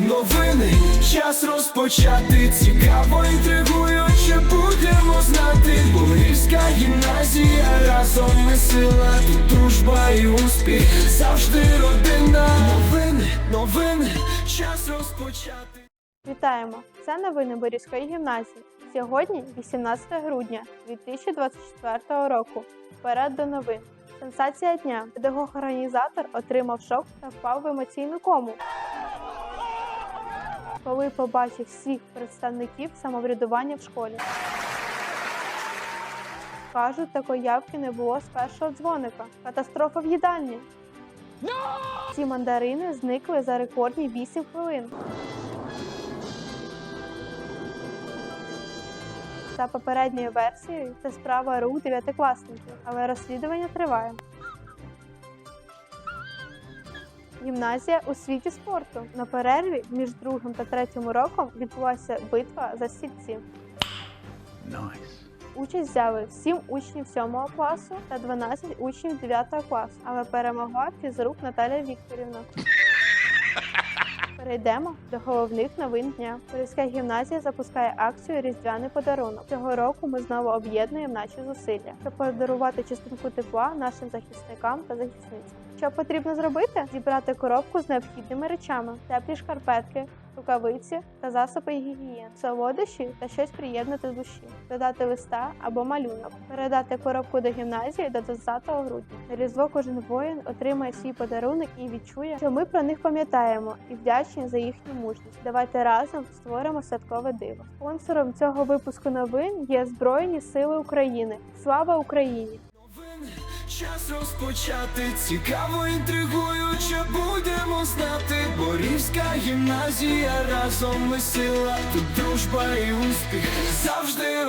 новини, час розпочати цікаво інтригуюче будемо знати. Борівська гімназія разом ми сила, тут дружба і успіх, завжди родина. Новини, новини, час розпочати. Вітаємо! Це новини Борівської гімназії. Сьогодні 18 грудня 2024 року. Вперед до новин. Сенсація дня. Педагог-організатор отримав шок та впав в емоційну кому. Коли побачив всіх представників самоврядування в школі. Кажуть, такої явки не було з першого дзвоника. Катастрофа в їдальні. Ці мандарини зникли за рекордні 8 хвилин. За попередньою версією, це справа рук дев'ятикласників, але розслідування триває. Гімназія у світі спорту. На перерві між другим та третім роком відбулася битва за стільці. Участь взяли 7 учнів 7 класу та 12 учнів 9 класу, але перемогла фізрук Наталя Вікторівна. Перейдемо до головних новин дня. Поліська гімназія запускає акцію Різдвяний подарунок. Цього року ми знову об'єднуємо наші зусилля, щоб подарувати частинку тепла нашим захисникам та захисницям. Що потрібно зробити? Зібрати коробку з необхідними речами, теплі шкарпетки, рукавиці та засоби гігієни, солодощі та щось приємне до душі, додати листа або малюнок, передати коробку до гімназії до 20 грудня. На різдво кожен воїн отримає свій подарунок і відчує, що ми про них пам'ятаємо і вдячні за їхню мужність. Давайте разом створимо святкове диво. Спонсором цього випуску новин є Збройні Сили України. Слава Україні! Час розпочати. Цікаво інтригуюче будемо знати. Борівська гімназія разом ми сила, тут дружба і успіх, завжди